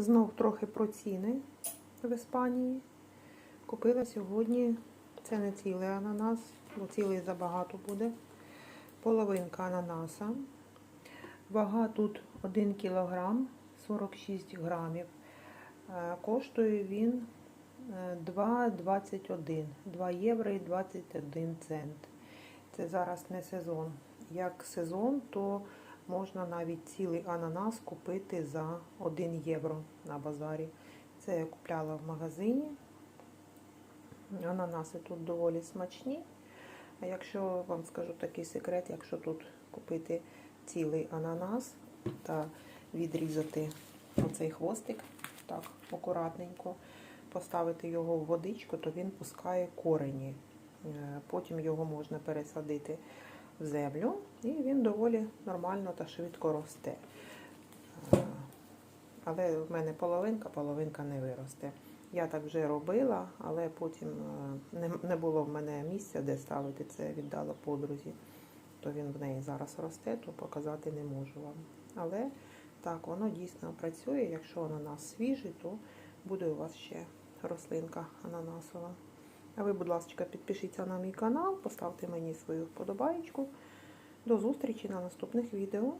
Знов трохи про ціни в Іспанії. Купила сьогодні, це не цілий ананас, бо цілий забагато буде. Половинка ананаса. Вага тут 1 кг 46 грамів. Е, Коштує він е, 2,21 2 євро і 21 цент. Це зараз не сезон. Як сезон, то можна навіть цілий ананас купити за 1 євро на базарі. Це я купляла в магазині. Ананаси тут доволі смачні. А якщо вам скажу такий секрет, якщо тут купити цілий ананас та відрізати оцей хвостик, так, акуратненько, поставити його в водичку, то він пускає корені. Е, Потім його можна пересадити землю, і він доволі нормально та швидко росте. Е, Але в мене половинка, половинка не виросте. Я так вже робила, але потім е, не було в мене місця, де ставити це, віддала подрузі. То він в неї зараз росте, то показати не можу вам. Але так, воно дійсно працює. Якщо ананас свіжий, то буде у вас ще рослинка ананасова. А ви, будь ласка, підпишіться на мій канал, поставте мені свою вподобаєчку. До зустрічі на наступних відео.